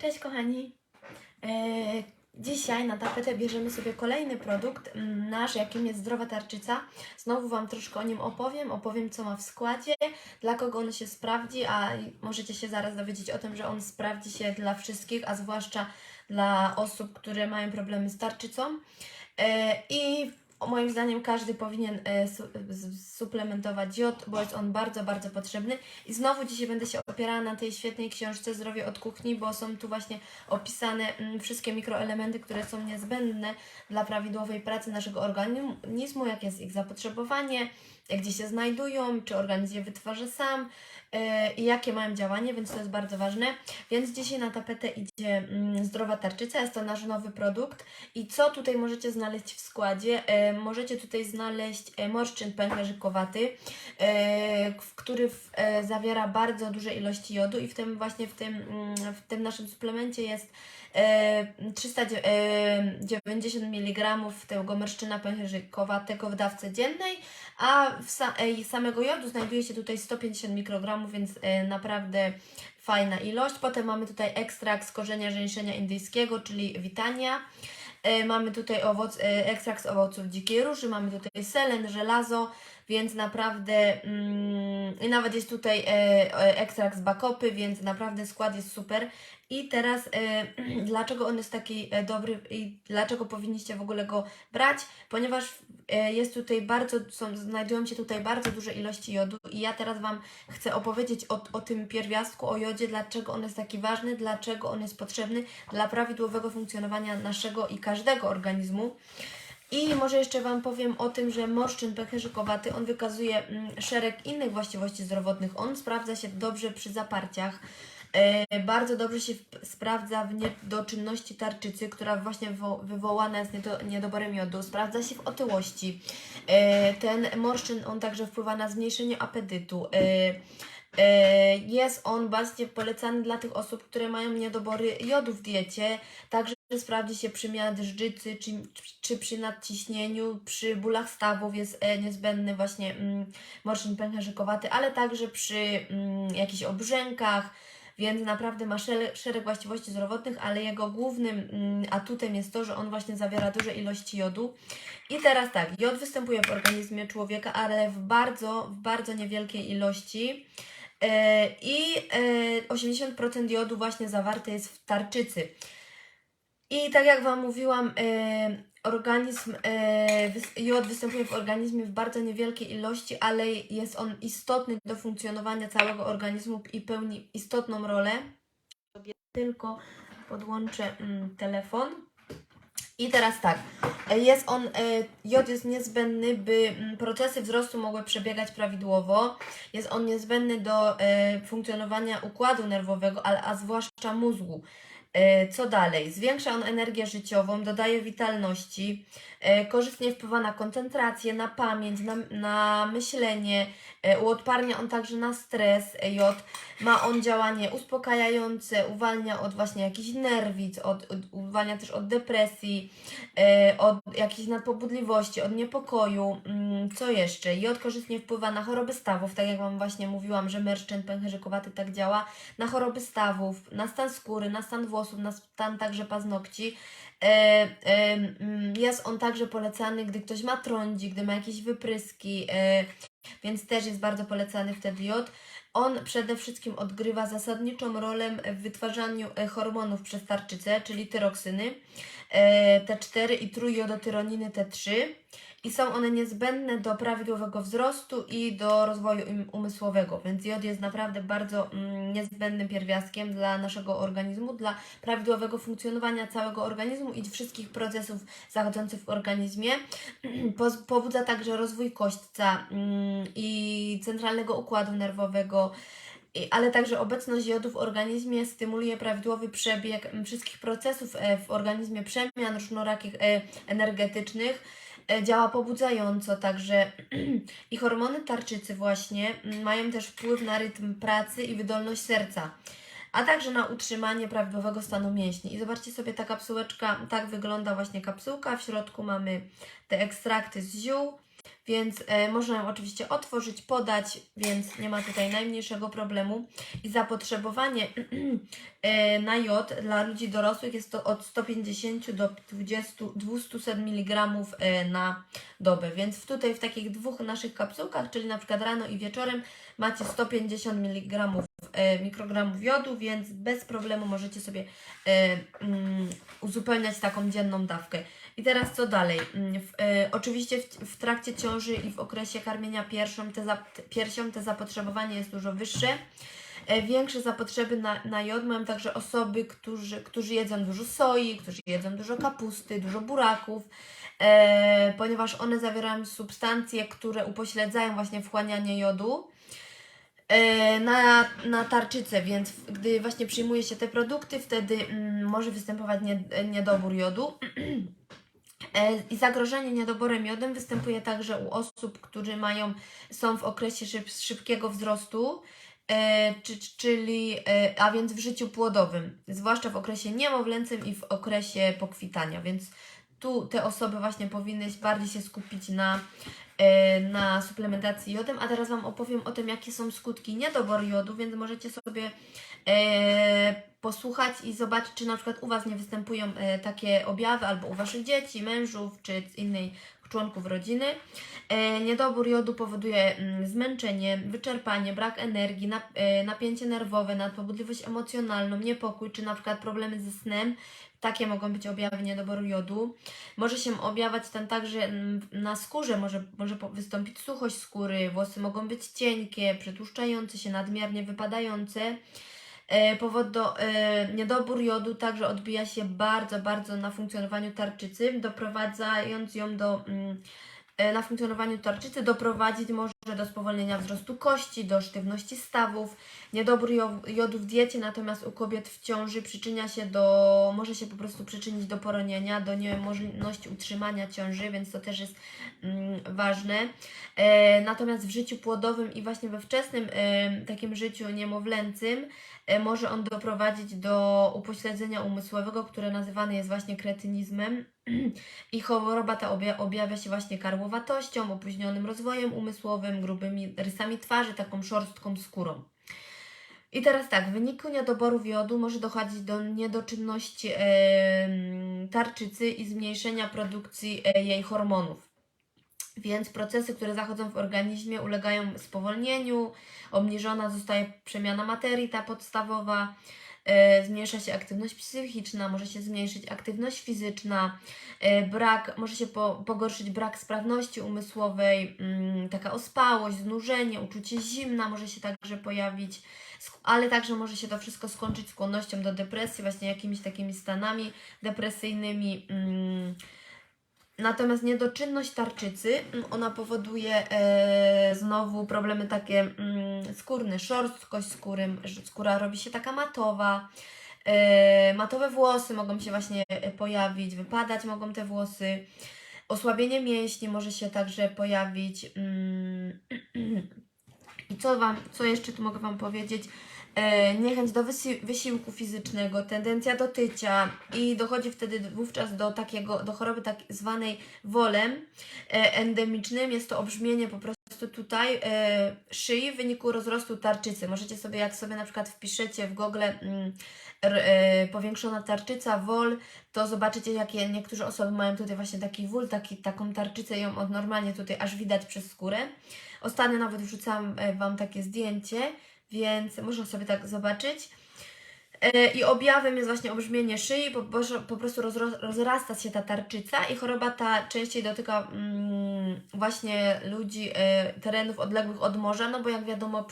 Cześć kochani. E, dzisiaj na tapetę bierzemy sobie kolejny produkt mm, nasz, jakim jest zdrowa tarczyca. Znowu Wam troszkę o nim opowiem, opowiem co ma w składzie, dla kogo on się sprawdzi, a możecie się zaraz dowiedzieć o tym, że on sprawdzi się dla wszystkich, a zwłaszcza dla osób, które mają problemy z tarczycą. E, I moim zdaniem każdy powinien e, suplementować jod, bo jest on bardzo, bardzo potrzebny. I znowu dzisiaj będę się opierała na tej świetnej książce Zdrowie od kuchni, bo są tu właśnie opisane mm, wszystkie mikroelementy, które są niezbędne dla prawidłowej pracy naszego organizmu, jakie jest ich zapotrzebowanie, gdzie się znajdują, czy organizm je wytwarza sam e, i jakie mają działanie, więc to jest bardzo ważne. Więc dzisiaj na tapetę idzie mm, zdrowa tarczyca, jest to nasz nowy produkt. I co tutaj możecie znaleźć w składzie? E, możecie tutaj znaleźć e, morszczyn pęcherzykowaty, który zawiera bardzo duże ilości jodu i w tym właśnie w tym, mm, w tym naszym suplemencie jest e, 390 mg tego morszczyna pęcherzykowatego w dawce dziennej, a sa- samego jodu znajduje się tutaj 150 mikrogramów, więc e, naprawdę fajna ilość. Potem mamy tutaj ekstrakt z korzenia żeńszenia indyjskiego, czyli witania. E, Mamy tutaj owoc, e, ekstrakt z owoców dzikiej róży, mamy tutaj selen, żelazo, więc naprawdę mm, i nawet jest tutaj e, ekstrakt z bakopy, więc naprawdę skład jest super. I teraz e, dlaczego on jest taki dobry i dlaczego powinniście w ogóle go brać? Ponieważ jest tutaj bardzo, są, znajdują się tutaj bardzo duże ilości jodu i ja teraz Wam chcę opowiedzieć o, o tym pierwiastku, o jodzie, dlaczego on jest taki ważny, dlaczego on jest potrzebny dla prawidłowego funkcjonowania naszego i każdego organizmu. I może jeszcze Wam powiem o tym, że morszczyn pęcherzykowaty, on wykazuje mm, szereg innych właściwości zdrowotnych. On sprawdza się dobrze przy zaparciach. E, bardzo dobrze się sprawdza w niedoczynności tarczycy, która właśnie wywo- wywołana jest niedo, niedoborem jodu. Sprawdza się w otyłości. E, ten morszczyn, on także wpływa na zmniejszenie apetytu. E, jest on bardzo polecany dla tych osób, które mają niedobory jodu w diecie. Także sprawdzi się przy miażdżycy, czy, czy przy nadciśnieniu, przy bólach stawów jest niezbędny właśnie mm, morszczyn pęcherzykowaty, ale także przy mm, jakichś obrzękach, więc naprawdę ma szereg, właściwości zdrowotnych, ale jego głównym mm, atutem jest to, że on właśnie zawiera duże ilości jodu. I teraz tak, jod występuje w organizmie człowieka, ale w bardzo, w bardzo niewielkiej ilości. E, I e, 80% jodu właśnie zawarte jest w tarczycy. I tak jak Wam mówiłam, e, organizm, e, jod występuje w organizmie w bardzo niewielkiej ilości, ale jest on istotny do funkcjonowania całego organizmu i pełni istotną rolę. Tylko podłączę mm, telefon. I teraz tak, e, jest on, e, jod jest niezbędny, by mm, procesy wzrostu mogły przebiegać prawidłowo. Jest on niezbędny do funkcjonowania układu nerwowego, ale, a zwłaszcza mózgu. E, Co dalej? Zwiększa on energię życiową, dodaje witalności, korzystnie wpływa na koncentrację, na pamięć, na, na myślenie, e, uodparnia on także na stres, e, jod. Ma on działanie uspokajające, uwalnia od właśnie jakichś nerwic, od, od, uwalnia też od depresji, e, od jakichś nadpobudliwości, od niepokoju. Mm, Co jeszcze? Jod korzystnie wpływa na choroby stawów, tak jak Wam właśnie mówiłam, że merszczyn pęcherzykowaty tak działa, na choroby stawów, na stan skóry, na stan włosów, na stan także paznokci. E, e, mm, jest on także polecany, gdy ktoś ma trądzi, gdy ma jakieś wypryski, e, więc też jest bardzo polecany wtedy jod. On przede wszystkim odgrywa zasadniczą rolę w wytwarzaniu hormonów przez tarczycę, czyli tyroksyny T4 i trójjodotyroniny T3 i są one niezbędne do prawidłowego wzrostu i do rozwoju umysłowego, więc jod jest naprawdę bardzo mm, niezbędnym pierwiastkiem dla naszego organizmu, dla prawidłowego funkcjonowania całego organizmu i wszystkich procesów zachodzących w organizmie. Pobudza także rozwój kośćca mm, i centralnego układu nerwowego, ale także obecność jodu w organizmie stymuluje prawidłowy przebieg mm, wszystkich procesów e, w organizmie, przemian różnorakich e, energetycznych. E, Działa pobudzająco także i hormony tarczycy właśnie mm, mają też wpływ na rytm pracy i wydolność serca, a także na utrzymanie prawidłowego stanu mięśni. I zobaczcie sobie, ta kapsułeczka, tak wygląda właśnie kapsułka. W środku mamy te ekstrakty z ziół. Więc e, można ją oczywiście otworzyć, podać, więc nie ma tutaj najmniejszego problemu. I zapotrzebowanie e, na jod dla ludzi dorosłych jest to od 150 do 20, 200 mg na dobę, więc tutaj w takich dwóch naszych kapsułkach, czyli na przykład rano i wieczorem macie 150 mg mikrogramów jodu, więc bez problemu możecie sobie e, mm, uzupełniać taką dzienną dawkę. I teraz co dalej? Mm, W, e, oczywiście w, w trakcie ciąży i w okresie karmienia piersią te, zap, te- piersią te zapotrzebowanie jest dużo wyższe. E, Większe zapotrzeby na, na jod mają także osoby, którzy, którzy jedzą dużo soi, którzy jedzą dużo kapusty, dużo buraków, e, ponieważ one zawierają substancje, które upośledzają właśnie wchłanianie jodu e, na, na tarczycę, więc gdy właśnie przyjmuje się te produkty, wtedy mm, może występować nie, niedobór jodu. E, I zagrożenie niedoborem jodem występuje także u osób, którzy mają, są w okresie szyb, szybkiego wzrostu, e, czy, czyli, e, a więc w życiu płodowym, zwłaszcza w okresie niemowlęcym i w okresie pokwitania, więc tu te osoby właśnie powinny bardziej się skupić na, e, na suplementacji jodem, a teraz Wam opowiem o tym, jakie są skutki niedoboru jodu, więc możecie sobie e, posłuchać i zobaczyć, czy na przykład u Was nie występują e, takie objawy, albo u Waszych dzieci, mężów, czy z innej członków rodziny. E, niedobór jodu powoduje mm, zmęczenie, wyczerpanie, brak energii, e, napięcie nerwowe, nadpobudliwość emocjonalną, niepokój, czy na przykład problemy ze snem. Takie mogą być objawy niedoboru jodu. Może się objawiać ten także mm, na skórze, może, może wystąpić suchość skóry, włosy mogą być cienkie, przetłuszczające się, nadmiernie wypadające. E, Powód do e, niedobór jodu także odbija się bardzo, bardzo na funkcjonowaniu tarczycy, doprowadzając ją do mm, e, na funkcjonowaniu tarczycy doprowadzić może do spowolnienia wzrostu kości, do sztywności stawów. Niedobór jo- jodu w diecie natomiast u kobiet w ciąży przyczynia się do, może się po prostu przyczynić do poronienia, do niemożności utrzymania ciąży, więc to też jest mm, ważne. E, natomiast w życiu płodowym i właśnie we wczesnym e, takim życiu niemowlęcym może on doprowadzić do upośledzenia umysłowego, które nazywane jest właśnie kretynizmem. I choroba ta obja- objawia się właśnie karłowatością, opóźnionym rozwojem umysłowym, grubymi rysami twarzy, taką szorstką skórą. I teraz tak, w wyniku niedoboru jodu może dochodzić do niedoczynności tarczycy i zmniejszenia produkcji e, jej hormonów. Więc procesy, które zachodzą w organizmie, ulegają spowolnieniu, obniżona zostaje przemiana materii, ta podstawowa, e, zmniejsza się aktywność psychiczna, może się zmniejszyć aktywność fizyczna, e, brak, może się po, pogorszyć brak sprawności umysłowej, mm, taka ospałość, znużenie, uczucie zimna może się także pojawić, ale także może się to wszystko skończyć skłonnością do depresji, właśnie jakimiś takimi stanami depresyjnymi. Natomiast niedoczynność tarczycy, mm, ona powoduje e, znowu problemy takie mm, skórne, szorstkość skóry, skóra robi się taka matowa, e, matowe włosy mogą się właśnie e, pojawić, wypadać mogą te włosy, osłabienie mięśni może się także pojawić. Mm, I co Wam, co jeszcze tu mogę Wam powiedzieć? E, niechęć do wysi- wysiłku fizycznego, tendencja do tycia i dochodzi wtedy wówczas do takiego, do choroby tak zwanej wolem e, endemicznym. Jest to obrzmienie po prostu tutaj e, szyi w wyniku rozrostu tarczycy. Możecie sobie, jak sobie na przykład wpiszecie w Google mm, powiększona tarczyca, wol, to zobaczycie, jakie niektóre osoby mają tutaj właśnie taki wól, taki, taką tarczycę, ją od normalnie tutaj aż widać przez skórę. Ostatnio nawet wrzucałam Wam takie zdjęcie, więc można sobie tak zobaczyć. E, I objawem jest właśnie obrzmienie szyi, po, po, prostu rozrasta się ta tarczyca i choroba ta częściej dotyka mm, właśnie ludzi e, terenów odległych od morza, no bo jak wiadomo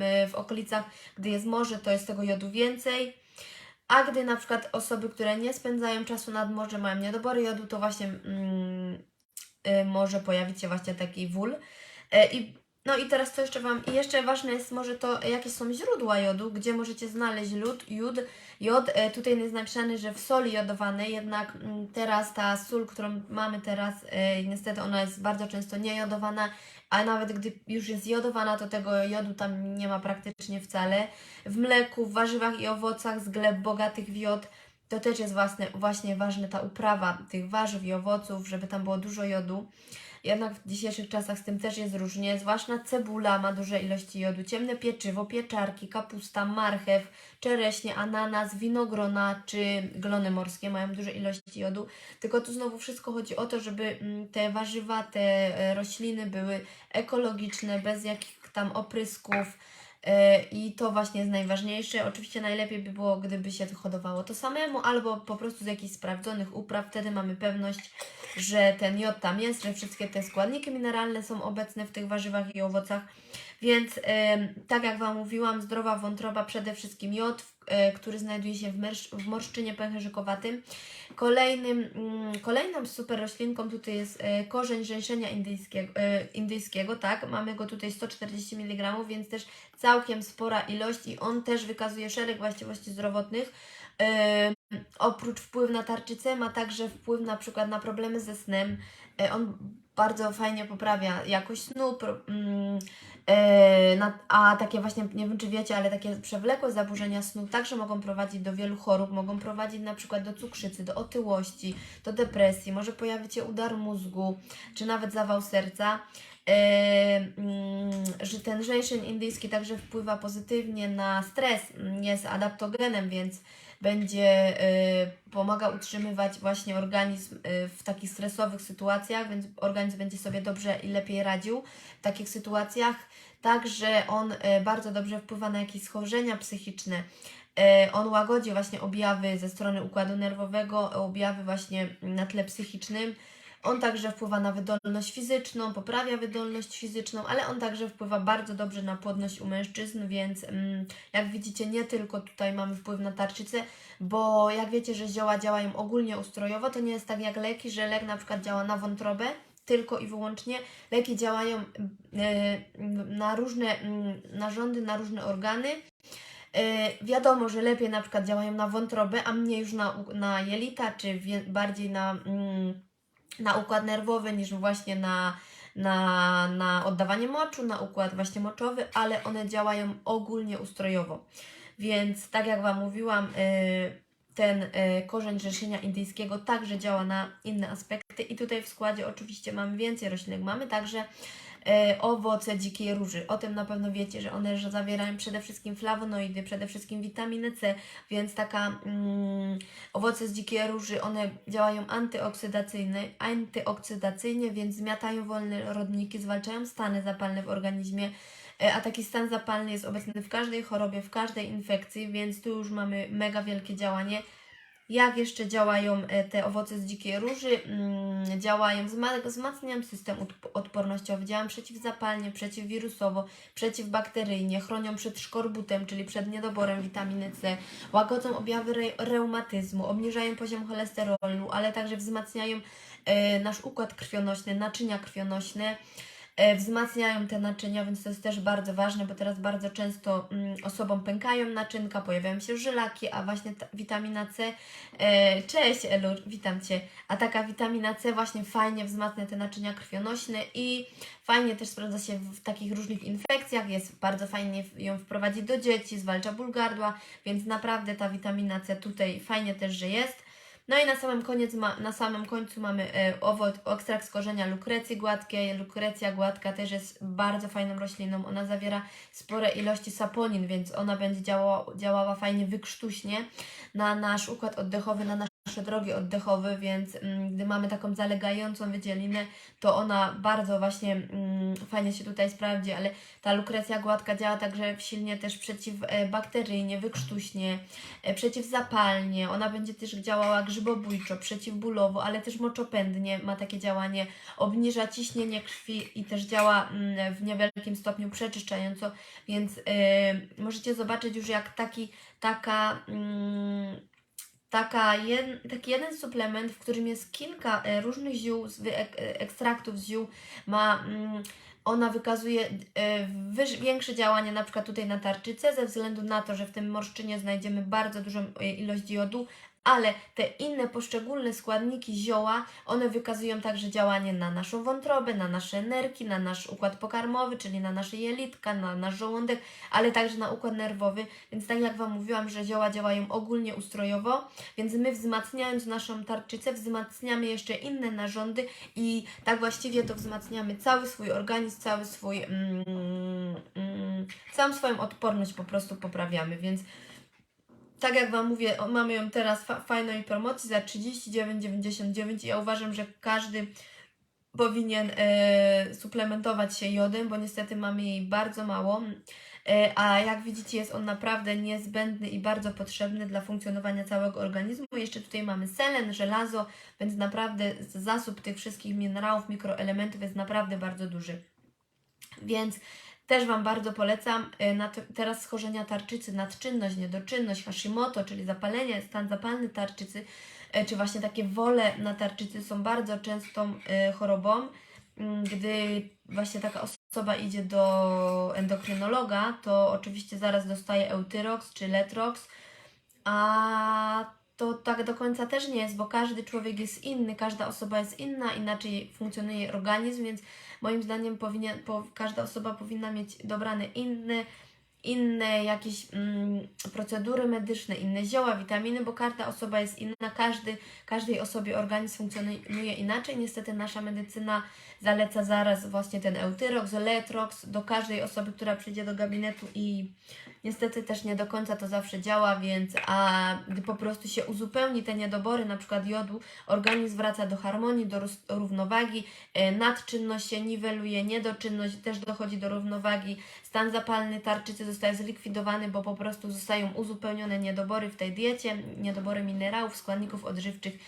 e, w okolicach, gdy jest morze, to jest tego jodu więcej. A gdy na przykład osoby, które nie spędzają czasu nad morzem, mają niedobory jodu, to właśnie mm, może pojawić się właśnie taki wól. I, no i teraz co jeszcze Wam, i jeszcze ważne jest może to, jakie są źródła jodu, gdzie możecie znaleźć lód, jod. Jod e, tutaj jest napisane, że w soli jodowanej, jednak mm, teraz ta sól, którą mamy teraz, e, niestety ona jest bardzo często niejodowana, a nawet gdy już jest jodowana, to tego jodu tam nie ma praktycznie wcale. W mleku, w warzywach i owocach z gleb bogatych w jod, to też jest właśnie, właśnie ważne ta uprawa tych warzyw i owoców, żeby tam było dużo jodu. Jednak w dzisiejszych czasach z tym też jest różnie, zwłaszcza cebula ma duże ilości jodu, ciemne pieczywo, pieczarki, kapusta, marchew, czereśnie, ananas, winogrona czy glony morskie mają duże ilości jodu, tylko tu znowu wszystko chodzi o to, żeby mm, te warzywa, te e, rośliny były ekologiczne, bez jakich tam oprysków, I to właśnie jest najważniejsze. Oczywiście najlepiej by było, gdyby się hodowało to samemu, albo po prostu z jakichś sprawdzonych upraw. Wtedy mamy pewność, że ten jod tam jest, że wszystkie te składniki mineralne są obecne w tych warzywach i owocach. Więc tak jak Wam mówiłam, zdrowa wątroba przede wszystkim jod, e, który znajduje się w, w morszczynie pęcherzykowatym. Kolejnym, mm, kolejną super roślinką tutaj jest e, korzeń rzęszenia indyjskiego, e, indyjskiego, tak, mamy go tutaj 140 mg, więc też całkiem spora ilość i on też wykazuje szereg właściwości zdrowotnych. E, oprócz wpływu na tarczycę ma także wpływ na przykład na problemy ze snem. E, on bardzo fajnie poprawia jakość snu, pro, mm, e, a takie właśnie, nie wiem czy wiecie, ale takie przewlekłe zaburzenia snu także mogą prowadzić do wielu chorób, mogą prowadzić na przykład do cukrzycy, do otyłości, do depresji, może pojawić się udar mózgu, czy nawet zawał serca. E, mm, że ten żeńszeń indyjski także wpływa pozytywnie na stres, jest adaptogenem, więc będzie y, pomaga utrzymywać właśnie organizm y, w takich stresowych sytuacjach, więc organizm będzie sobie dobrze i lepiej radził w takich sytuacjach. Także on y, bardzo dobrze wpływa na jakieś schorzenia psychiczne. On łagodzi właśnie objawy ze strony układu nerwowego, objawy właśnie na tle psychicznym. On także wpływa na wydolność fizyczną, poprawia wydolność fizyczną, ale on także wpływa bardzo dobrze na płodność u mężczyzn, więc mm, jak widzicie, nie tylko tutaj mamy wpływ na tarczycę, bo jak wiecie, że zioła działają ogólnie ustrojowo, to nie jest tak jak leki, że lek na przykład działa na wątrobę, tylko i wyłącznie. Leki działają e, na różne mm, narządy, na różne organy. E, wiadomo, że lepiej na przykład działają na wątrobę, a mniej już na, na jelita, czy bardziej na, mm, na układ nerwowy niż właśnie na, na, na oddawanie moczu, na układ właśnie moczowy, ale one działają ogólnie ustrojowo. Więc tak jak Wam mówiłam, y, ten y, korzeń rzeszenia indyjskiego także działa na inne aspekty i tutaj w składzie oczywiście mamy więcej roślinek. Mamy także owoce dzikiej róży. O tym na pewno wiecie, że one zawierają przede wszystkim flawonoidy, przede wszystkim witaminę C, więc taka mm, owoce z dzikiej róży, one działają antyoksydacyjne, antyoksydacyjnie, więc zmiatają wolne rodniki, zwalczają stany zapalne w organizmie, E, a taki stan zapalny jest obecny w każdej chorobie, w każdej infekcji, więc tu już mamy mega wielkie działanie. Jak jeszcze działają e, te owoce z dzikiej róży? Mm, Działają, wzma- wzmacniają system odp- odpornościowy, działają przeciwzapalnie, przeciwwirusowo, przeciwbakteryjnie, chronią przed szkorbutem, czyli przed niedoborem witaminy C, łagodzą objawy re- reumatyzmu, obniżają poziom cholesterolu, ale także wzmacniają e, nasz układ krwionośny, naczynia krwionośne wzmacniają te naczynia, więc to jest też bardzo ważne, bo teraz bardzo często mm, osobom pękają naczynka, pojawiają się żylaki, a właśnie ta witamina C, e, cześć Elu, witam Cię, a taka witamina C właśnie fajnie wzmacnia te naczynia krwionośne i fajnie też sprawdza się w takich różnych infekcjach, jest bardzo fajnie ją wprowadzić do dzieci, zwalcza ból gardła, więc naprawdę ta witamina C tutaj fajnie też, że jest. No i na samym, koniec ma, na samym końcu mamy e, owoc, ekstrakt z korzenia lukrecji gładkiej. Lukrecja gładka też jest bardzo fajną rośliną. Ona zawiera spore ilości saponin, więc ona będzie działała, działała fajnie wykrztuśnie na nasz układ oddechowy, na nasze drogi oddechowe, więc mm, gdy mamy taką zalegającą wydzielinę, to ona bardzo właśnie mm, fajnie się tutaj sprawdzi, ale ta lukrecja gładka działa także silnie też przeciwbakteryjnie, wykrztuśnie, e, przeciwzapalnie, ona będzie też działała grzybobójczo, przeciwbólowo, ale też moczopędnie ma takie działanie, obniża ciśnienie krwi i też działa mm, w niewielkim stopniu przeczyszczająco, więc e, możecie zobaczyć już jak taki, taka, mm, taka jed, taki jeden suplement, w którym jest kilka e, różnych ziół, e, ekstraktów z ziół, ma... Mm, ona wykazuje e, większe działanie na przykład tutaj na tarczycę ze względu na to, że w tym morszczynie znajdziemy bardzo dużą ilość jodu, ale te inne poszczególne składniki zioła, one wykazują także działanie na naszą wątrobę, na nasze nerki, na nasz układ pokarmowy, czyli na nasze jelitka, na nasz żołądek, ale także na układ nerwowy, więc tak jak Wam mówiłam, że zioła działają ogólnie ustrojowo, więc my wzmacniając naszą tarczycę, wzmacniamy jeszcze inne narządy i tak właściwie to wzmacniamy cały swój organizm, cały swój, mm, mm, całą swoją odporność po prostu poprawiamy, więc tak jak Wam mówię, mamy ją teraz fa- fajnej promocji za 39,99 i ja uważam, że każdy powinien e, suplementować się jodem, bo niestety mamy jej bardzo mało. E, a jak widzicie, jest on naprawdę niezbędny i bardzo potrzebny dla funkcjonowania całego organizmu. Jeszcze tutaj mamy selen, żelazo, więc naprawdę zasób tych wszystkich minerałów, mikroelementów jest naprawdę bardzo duży. Więc też Wam bardzo polecam. Te, teraz schorzenia tarczycy, nadczynność, niedoczynność, Hashimoto, czyli zapalenie, stan zapalny tarczycy, e, czy właśnie takie wole na tarczycy są bardzo częstą e, chorobą. Mm, Gdy właśnie taka osoba idzie do endokrynologa, to oczywiście zaraz dostaje Eutyrox czy Letrox, a to tak do końca też nie jest, bo każdy człowiek jest inny, każda osoba jest inna, inaczej funkcjonuje organizm, więc moim zdaniem powinien, po, każda osoba powinna mieć dobrane inne, inne jakieś mm, procedury medyczne, inne zioła, witaminy, bo każda osoba jest inna, każdy, każdej osobie organizm funkcjonuje inaczej. Niestety nasza medycyna zaleca zaraz właśnie ten Eutyrox, Letrox do każdej osoby, która przyjdzie do gabinetu i niestety też nie do końca to zawsze działa, więc a gdy po prostu się uzupełni te niedobory, na przykład jodu, organizm wraca do harmonii, do równowagi, e, nadczynność się niweluje, niedoczynność też dochodzi do równowagi, stan zapalny tarczycy zostaje zlikwidowany, bo po prostu zostają uzupełnione niedobory w tej diecie, niedobory minerałów, składników odżywczych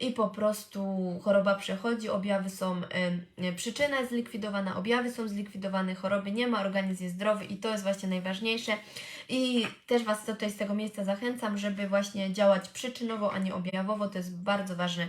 i po prostu choroba przechodzi, objawy są, y, przyczyna jest zlikwidowana, objawy są zlikwidowane, choroby nie ma, organizm jest zdrowy i to jest właśnie najważniejsze. I też Was tutaj z tego miejsca zachęcam, żeby właśnie działać przyczynowo, a nie objawowo, to jest bardzo ważne.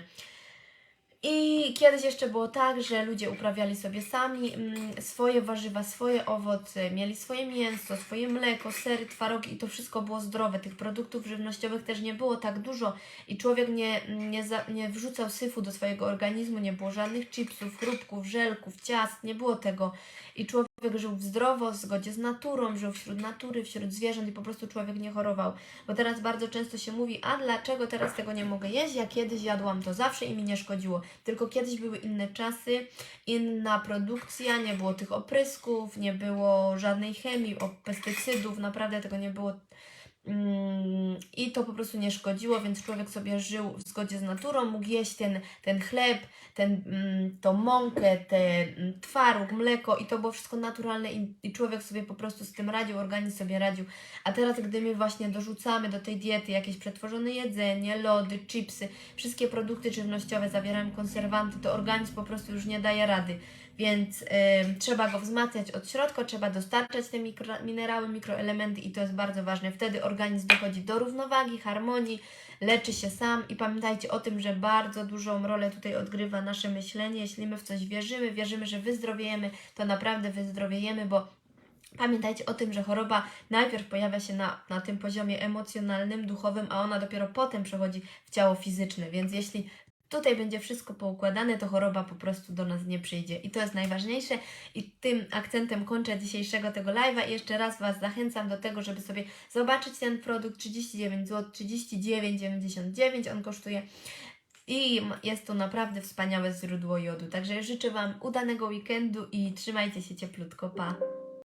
I kiedyś jeszcze było tak, że ludzie uprawiali sobie sami mm, swoje warzywa, swoje owoce, mieli swoje mięso, swoje mleko, sery, twarogi i to wszystko było zdrowe. Tych produktów żywnościowych też nie było tak dużo i człowiek nie, nie, za, nie wrzucał syfu do swojego organizmu, nie było żadnych chipsów, chrupków, żelków, ciast, nie było tego. I człowiek żył w zdrowo, w zgodzie z naturą, żył wśród natury, wśród zwierząt i po prostu człowiek nie chorował. Bo teraz bardzo często się mówi, a dlaczego teraz tego nie mogę jeść? Ja kiedyś jadłam to zawsze i mi nie szkodziło. Tylko kiedyś były inne czasy, inna produkcja, nie było tych oprysków, nie było żadnej chemii, pestycydów, naprawdę tego nie było. Mm, I to po prostu nie szkodziło, więc człowiek sobie żył w zgodzie z naturą, mógł jeść ten, ten chleb, ten, mm, tą mąkę, ten mm, twaróg, mleko i to było wszystko naturalne i, i człowiek sobie po prostu z tym radził, organizm sobie radził. A teraz, gdy my właśnie dorzucamy do tej diety jakieś przetworzone jedzenie, lody, chipsy, wszystkie produkty żywnościowe zawierają konserwanty, to organizm po prostu już nie daje rady. Więc ym, trzeba go wzmacniać od środka, trzeba dostarczać te mikro, minerały, mikroelementy i to jest bardzo ważne. Wtedy organizm dochodzi do równowagi, harmonii, leczy się sam i pamiętajcie o tym, że bardzo dużą rolę tutaj odgrywa nasze myślenie. Jeśli my w coś wierzymy, wierzymy, że wyzdrowiejemy, to naprawdę wyzdrowiejemy, bo Pamiętajcie o tym, że choroba najpierw pojawia się na, na tym poziomie emocjonalnym, duchowym, a ona dopiero potem przechodzi w ciało fizyczne. Więc jeśli tutaj będzie wszystko poukładane, to choroba po prostu do nas nie przyjdzie. I to jest najważniejsze. I tym akcentem kończę dzisiejszego tego live'a. I jeszcze raz Was zachęcam do tego, żeby sobie zobaczyć ten produkt 39 zł, 39,99 on kosztuje. I jest to naprawdę wspaniałe źródło jodu. Także życzę Wam udanego weekendu i trzymajcie się cieplutko. Pa!